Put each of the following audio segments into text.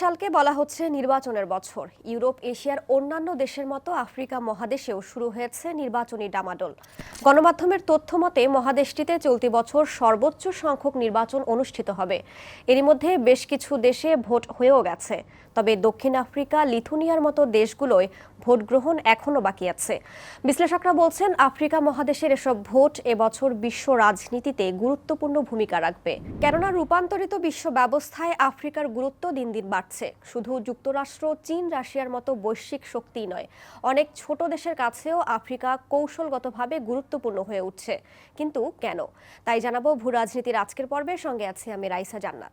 সালকে বলা হচ্ছে নির্বাচনের বছর। ইউরোপ, এশিয়ার অন্যান্য দেশের মতো আফ্রিকা মহাদেশেও শুরু হয়েছে নির্বাচনী ডামাডোল। গণমাধ্যমের তথ্য মতে, মহাদেশটিতে চলতি বছর সর্বোচ্চ সংখ্যক নির্বাচন অনুষ্ঠিত হবে। এরই মধ্যে বেশ কিছু দেশে ভোট হয়েও গেছে। তবে দক্ষিণ আফ্রিকা, লিথুনিয়ার মতো দেশগুলোয় ভোট গ্রহণ এখনও বাকি আছে। বিশ্লেষকরা বলছেন, আফ্রিকা মহাদেশের এসব ভোট এবছর বিশ্ব রাজনীতিতে গুরুত্বপূর্ণ ভূমিকা রাখবে। কেননা, রূপান্তরিত বিশ্ব ব্যবস্থায় আফ্রিকার গুরুত্ব দিন দিন বাড়ছে। শুধু যুক্তরাষ্ট্র, চীন, রাশিয়ার মতো বৈশ্বিক শক্তি নয়, অনেক ছোট দেশের কাছেও আফ্রিকা কৌশলগতভাবে গুরুত্বপূর্ণ হয়ে উঠছে। কিন্তু কেন? তাই জানাব ভূ রাজনীতির আজকের পর্বের সঙ্গে আছে আমি রাইসা জান্নাত।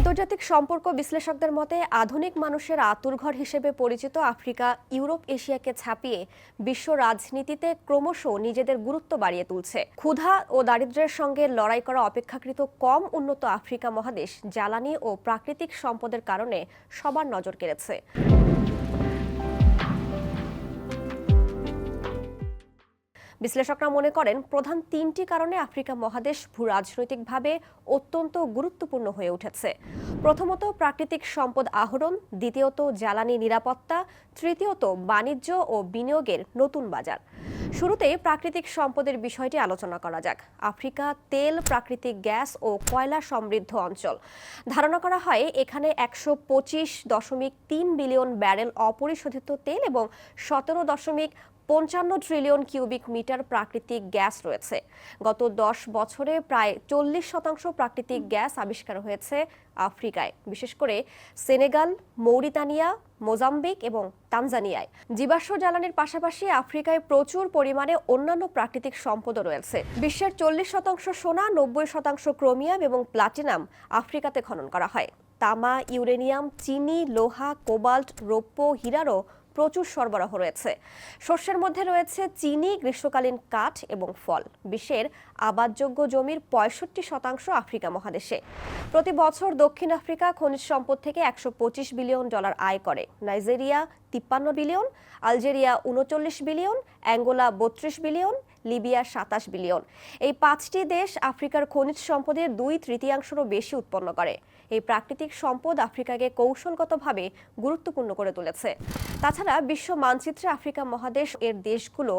আন্তর্জাতিক সম্পর্ক বিশ্লেষকদের মতে, আধুনিক মানুষের আতুরঘর হিসেবে পরিচিত আফ্রিকা, ইউরোপ এশিয়াকে ছাপিয়ে বিশ্ব রাজনীতিতে ক্রমশ নিজেদের গুরুত্ব বাড়িয়ে তুলছে। ক্ষুধা ও দারিদ্র্যের সঙ্গে লড়াই করা অপেক্ষাকৃত কম উন্নত আফ্রিকা মহাদেশ জ্বালানি ও প্রাকৃতিক সম্পদের কারণে সবার নজর কেড়েছে। বিশ্লেষকরা মনে করেন প্রধান তিনটি কারণে আফ্রিকা মহাদেশ ভূ রাজনৈতিকভাবে অত্যন্ত গুরুত্বপূর্ণ হয়ে উঠেছে। প্রথমত, প্রাকৃতিক সম্পদ আহরণ, দ্বিতীয়ত, জ্বালানি নিরাপত্তা, তৃতীয়ত, বাণিজ্য ও বিনিয়োগের নতুন বাজার। শুরুতে প্রাকৃতিক সম্পদের বিষয়টি আলোচনা করা যাক। আফ্রিকা তেল, প্রাকৃতিক গ্যাস ও কয়লা সমৃদ্ধ অঞ্চল। ধারণা করা হয়, এখানে একশো পঁচিশ দশমিক তিন বিলিয়ন ব্যারেল অপরিশোধিত তেল এবং সতেরো দশমিক পঞ্চান্ন ট্রিলিয়ন কিউবিক মিটার প্রাকৃতিক গ্যাস রয়েছে। গত দশ বছরে প্রায় চল্লিশ শতাংশ প্রাকৃতিক গ্যাস আবিষ্কার হয়েছে আফ্রিকায়, বিশেষ করে সেনেগাল, মৌরিতানিয়া, মোজাম্বিক এবং তানজানিয়ায়। জীবাশ্ম জ্বালানির পাশাপাশি আফ্রিকায় প্রচুর পরিমাণে অন্যান্য প্রাকৃতিক সম্পদও রয়েছে। বিশ্বের চল্লিশ শতাংশ সোনা, নব্বই শতাংশ ক্রোমিয়াম এবং প্লাটিনাম আফ্রিকাতে খনন করা হয়। তামা, ইউরেনিয়াম, চিনি, লোহা, কোবাল্ট, রৌপ্য, হীরারও প্রচুর সরবরাহ রয়েছে। শস্যের মধ্যে রয়েছে চিনি, গ্রীষ্মকালীন কাঠ এবং ফল। বিশ্বের আবাদযোগ্য জমির পঁয়ষট্টি শতাংশ আফ্রিকা মহাদেশে। প্রতি বছর দক্ষিণ আফ্রিকা খনিজ সম্পদ থেকে একশো পঁচিশ বিলিয়ন ডলার আয় করে। নাইজেরিয়া তিপ্পান্ন বিলিয়ন, আলজেরিয়া উনচল্লিশ বিলিয়ন, অ্যাঙ্গোলা বত্রিশ বিলিয়ন লিবিয়া সাতাশ বিলিয়ন। এই পাঁচটি দেশ আফ্রিকার খনিজ সম্পদের দুই তৃতীয়াংশেরও বেশি উৎপন্ন করে। এই প্রাকৃতিক সম্পদ আফ্রিকাকে কৌশলগতভাবে গুরুত্বপূর্ণ করে তুলেছে। তাছাড়া বিশ্ব মানচিত্রে আফ্রিকা মহাদেশ এর দেশগুলো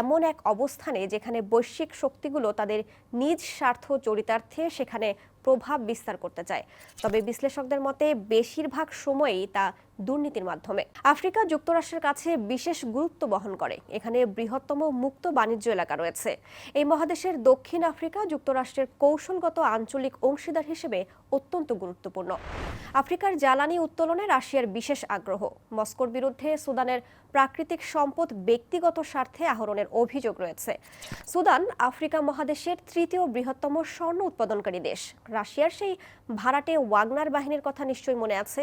এমন এক অবস্থানে যেখানে বৈশ্বিক শক্তিগুলো তাদের নিজ স্বার্থ চরিতার্থে সেখানে প্রভাব বিস্তার করতে চায়। তবে বিশ্লেষকদের মতে বেশিরভাগ সময়ই তা দুর্নীতির মাধ্যমে। আফ্রিকা যুক্তরাষ্ট্রের কাছে বিশেষ গুরুত্ব বহন করে। এখানে বৃহত্তম মুক্ত বাণিজ্য এলাকা রয়েছে। এই মহাদেশের দক্ষিণ আফ্রিকা যুক্তরাষ্ট্রের কৌশলগত আঞ্চলিক অংশীদার হিসেবে অত্যন্ত গুরুত্বপূর্ণ। আফ্রিকার জ্বালানি উত্তোলনে রাশিয়ার বিশেষ আগ্রহ। মস্কোর বিরুদ্ধে সুদানের প্রাকৃতিক সম্পদ ব্যক্তিগত স্বার্থে আহরণের অভিযোগ রয়েছে। সুদান আফ্রিকা মহাদেশের তৃতীয় বৃহত্তম স্বর্ণ উৎপাদনকারী দেশ। রাশিয়ার সেই ভাড়াটে ওয়াগনার বাহিনীর কথা নিশ্চয়ই মনে আছে।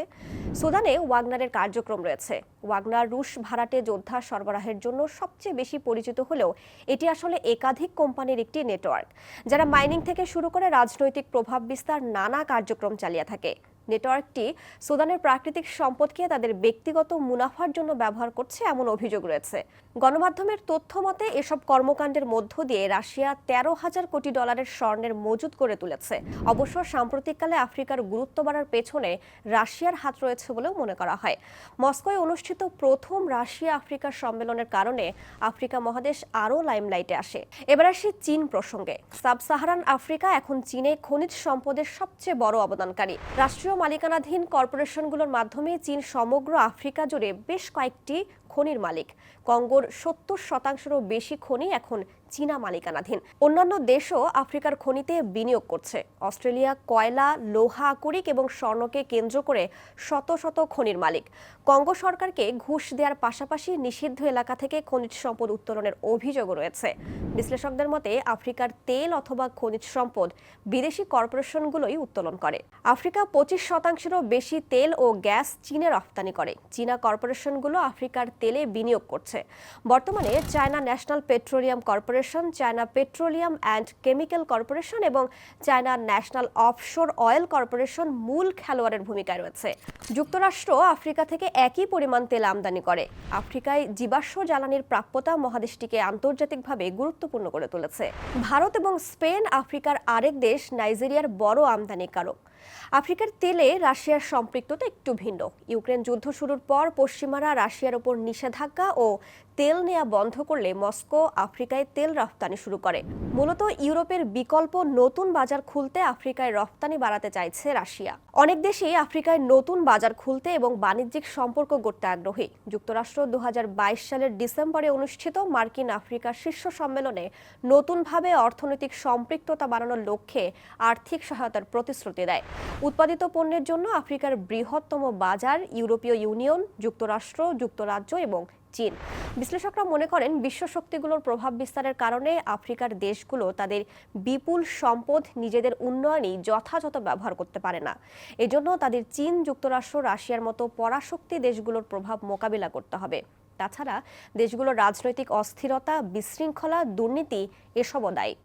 সুদানে ওয়াগনারের কার্যক্রম রয়েছে। ওয়াগনার রুশ ভাড়াটে যোদ্ধা সরবরাহের জন্য সবচেয়ে বেশি পরিচিত হলেও এটি আসলে একাধিক কোম্পানির একটি নেটওয়ার্ক, যারা মাইনিং থেকে শুরু করে রাজনৈতিক প্রভাব বিস্তার নানা কার্যক্রম চালিয়ে থাকে। নেটওয়ার্কটি সুদানের প্রাকৃতিক সম্পদকে তাদের ব্যক্তিগত মুনাফার জন্য ব্যবহার করছে এমন অভিযোগ রয়েছে। গণমাধ্যমের তথ্য মতে, এসব কর্মকাণ্ডের মধ্য দিয়ে রাশিয়া তেরো হাজার কোটি ডলারের স্বর্ণের মজুদ করে তুলেছে। অবশ্য সাম্প্রতিককালে আফ্রিকার গুরুত্ব বাড়ার পেছনে রাশিয়ার হাত রয়েছে বলেও মনে করা হয়। মস্কোয় অনুষ্ঠিত প্রথম রাশিয়া আফ্রিকার সম্মেলনের কারণে আফ্রিকা মহাদেশ আরও লাইমলাইটে আসে। এবার আসি চীন প্রসঙ্গে। সাব সাহারান আফ্রিকা এখন চীনে খনিজ সম্পদের সবচেয়ে বড় অবদানকারী। রাষ্ট্রীয় মালিকানাধীন কর্পোরেশনগুলোর মাধ্যমে চীন সমগ্র আফ্রিকা জুড়ে বেশ কয়েকটি খনির মালিক। কঙ্গোর সত্তর শতাংশেরও বেশি খনি এখন চীনা মালিকানাধীন। অন্যান্য দেশও আফ্রিকার খনিতে বিনিয়োগ করছে। অস্ট্রেলিয়া কয়লা, লোহা, আকরিক এবং স্বর্ণকে কেন্দ্র করে শত শত খনির মালিক। কঙ্গো সরকারকে ঘুষ দেওয়ার পাশাপাশি নিষিদ্ধ এলাকা থেকে খনিজ সম্পদ উত্তোলনের অভিযোগও রয়েছে। বিশ্লেষকদের মতে, আফ্রিকার তেল অথবা খনিজ সম্পদ বিদেশি কর্পোরেশনগুলোই উত্তোলন করে। আফ্রিকা পঁচিশ শতাংশেরও বেশি তেল ও গ্যাস চীনে রফতানি করে। চীনা কর্পোরেশনগুলো আফ্রিকার তেলে বিনিয়োগ করছে। বর্তমানে China national petroleum corporation corporation, China petroleum and chemical corporation এবং China national offshore oil corporation মূল খেলোয়াড়ের ভূমিকায় রয়েছে। যুক্তরাষ্ট্র আফ্রিকা থেকে একই পরিমাণ তেল আমদানি করে। আফ্রিকায় জীবাশ্ম জ্বালানির প্রাপ্যতা মহাদেশটিকে আন্তর্জাতিকভাবে গুরুত্বপূর্ণ করে তুলেছে। ভারত এবং স্পেন আফ্রিকার আরেক দেশ, নাইজেরিয়ার বড় আমদানিকারক। আফ্রিকার তেলে রাশিয়ার সম্পৃক্ততা একটু ভিন্ন। ইউক্রেন যুদ্ধ শুরুর পর পশ্চিমারা রাশিয়ার ওপর নিষেধাজ্ঞা ও তেল নেওয়া বন্ধ করলে মস্কো আফ্রিকায় তেল রফতানি শুরু করে। মূলত ইউরোপের বিকল্প নতুন বাজার খুলতে আফ্রিকায় রফতানি বাড়াতে চাইছে রাশিয়া। অনেক দেশেই আফ্রিকায় নতুন বাজার খুলতে এবং বাণিজ্যিক সম্পর্ক গড়তে আগ্রহী। যুক্তরাষ্ট্র দু হাজার বাইশ সালের ডিসেম্বরে অনুষ্ঠিত মার্কিন আফ্রিকা শীর্ষ সম্মেলনে নতুনভাবে অর্থনৈতিক সম্পৃক্ততা বাড়ানোর লক্ষ্যে আর্থিক সহায়তার প্রতিশ্রুতি দেয়। উৎপাদিত পণ্যের জন্য আফ্রিকার বৃহত্তম বাজার, ইউরোপীয় ইউনিয়ন, যুক্তরাষ্ট্র, যুক্তরাজ্য এবং চীন। বিশ্লেষকরা মনে করেন বিশ্ব শক্তিগুলোর প্রভাব বিস্তারের কারণে আফ্রিকার দেশগুলো তাদের বিপুল সম্পদ নিজেদের উন্নয়নেই যথাযথ ব্যবহার করতে পারে না। এজন্য তাদের চীন, যুক্তরাষ্ট্র, রাশিয়ার মতো পরাশক্তি দেশগুলোর প্রভাব মোকাবিলা করতে হবে। তাছাড়া দেশগুলোর রাজনৈতিক অস্থিরতা, বিশৃঙ্খলা, দুর্নীতি এসবও দায়ী।